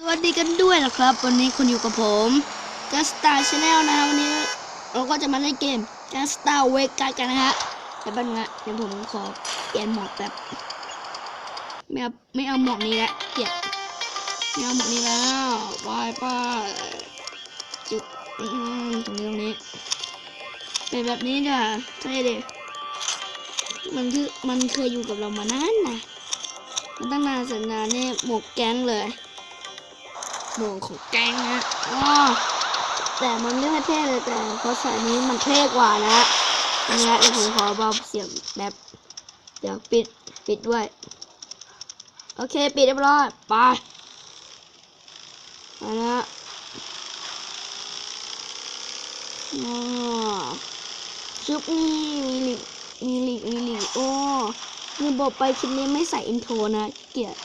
สวัสดีกันด้วยนะครับ วันนี้คุณอยู่กับผมกัสตาชาแนลนะวันนี้เราก็จะมาเล่นเกมกัสตาเวกัสกันนะฮะแต่บ้านงะเดี๋ยวผมขอเปลี่ยนหมวกแบบไม่เอาไม่เอาหมวกนี้ละเกลียดไม่เอาหมวกนี้แล้วบายป้ายจุดตรงนี้ตรงนี้เป็นแบบนี้จ้ะใช่เด็มันคือมันเคยอยู่กับเรามานานนะมันตั้งนานแสนนานนี่ยหมวกแก๊งเลย หมวกของแกงนะอ๋อแต่มันไม่ค่อยเท่เลยแต่เพราะสายนี้มันเท่กว่านะนะฮะเดี๋ยวผมขอเบาเสียงแบบเดี๋ยวปิดปิดด้วย โอเค ปิดเรียบร้อยไปไปนะอ๋อชุบนี่มีลิกมีลิกมีลิกโอ้นี่บอกไปคลิปนี้ไม่ใส่อินโทรนะเกียด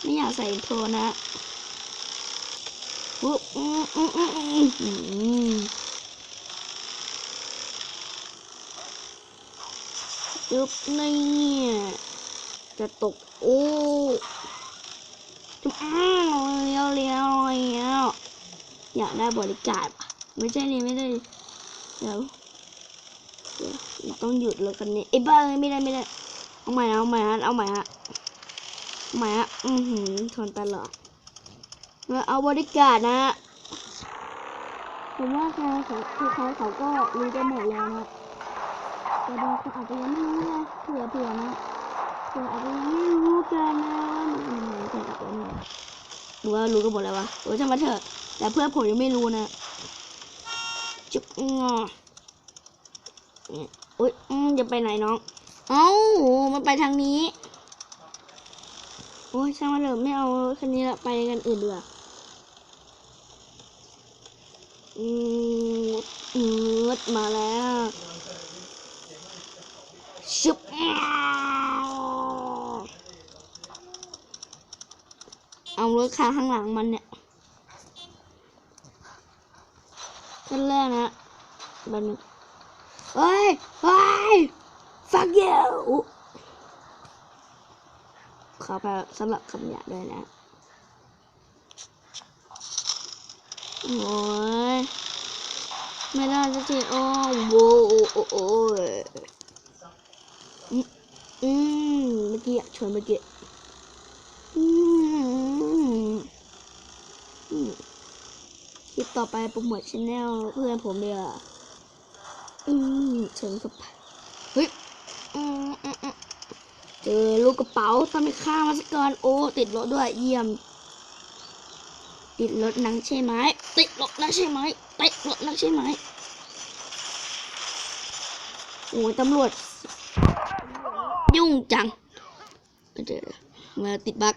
ไม่อยากใส่อินโทรนะ อุ๊บอืมอืมอืมอืมอืมจุ๊บนี่จะตกโอ้จุ๊บอ้วเลี้ยวเลี้ยวเลี้ยวอยากได้บริการปะไม่ใช่นี่ไม่ได้เดี๋ยวต้องหยุดแล้วกันนี่ไอ้บ้าเลยไม่ได้ไม่ได้เอาใหม่เอาใหม่ฮะเอาใหม่ฮะใหม่ฮะอือหือทนตลอด มาเอาบริการนะผมว่าใครเขาคือเขาเขาก็รู้กันหมดแล้วนะแต่บางคนอาจจะยังไม่รู้นะเผื่อเผื่อนะเผื่ออาจจะยังไม่รู้กันนะมันเหมือนกันอาจจะไม่หรือว่ารู้กันหมดแล้ววะโอ้ยช่างมาเถอะ แต่เพื่อนผมยังไม่รู้นะจุ๊บงอเนี่ยโอ๊ยอืมจะไปไหนน้องเอ้ามันไปทางนี้ โอ้ยช่างมันเถอะไม่เอาคันนี้ละไปกันอื่นเดีกว่า อืมอืดมาแล้วชุบเอารถคันข้างหลังมันเนี่ยขั้นแรกนะบันเฮ้ยเฮ้ย fuck you ขอไปสำหรับคำหยาบด้วยนะ โอ้ยไม่ได้สักทีโอ้โหโอ้โหโอ้ยอืมอืมเมื่อกี้อะชนเมื่อกี้อืมอืมคลิปต่อไปโปรโมทชแนลเพื่อนผมเดียวาอืมชิญเข้าเฮ้ยอืมอืมอืมเจอลูกกระเป๋าต้องไปฆ่ามาสักก่อนโอ้ติดรถด้วยเยี่ยม ติดรถนังใช่ไหมติดรถนังใช่ไหมติดรถนังใช่ไหมโอ้ยตำรวจ ยุ่งจังเจอมาติดบั๊ก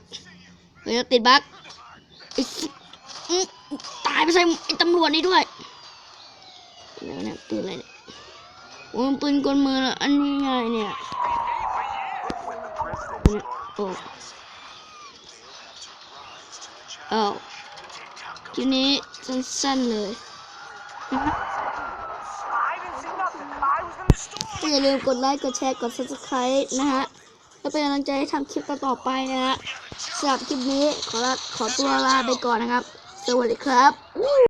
เฮ้ยติดบั๊กตายไปใส่ไอ้ตำรวจนี่ด้วยเดี๋ยวเนี่ยปืนอะไรเนี่ยโอ้ปืนกลมือละอันนี้ไงเนี่ยโอ้เอา ลิปนี้สั้นๆเลยก็อย่าลืมกดไลค์ กดแชร์ กด subscribe นะฮะแล้วเป็นกำลังใจให้ทำคลิปต่อๆไปนะฮะสำหรับคลิปนี้ขอลาขอตัวลาไปก่อนนะครับ สวัสดีครับ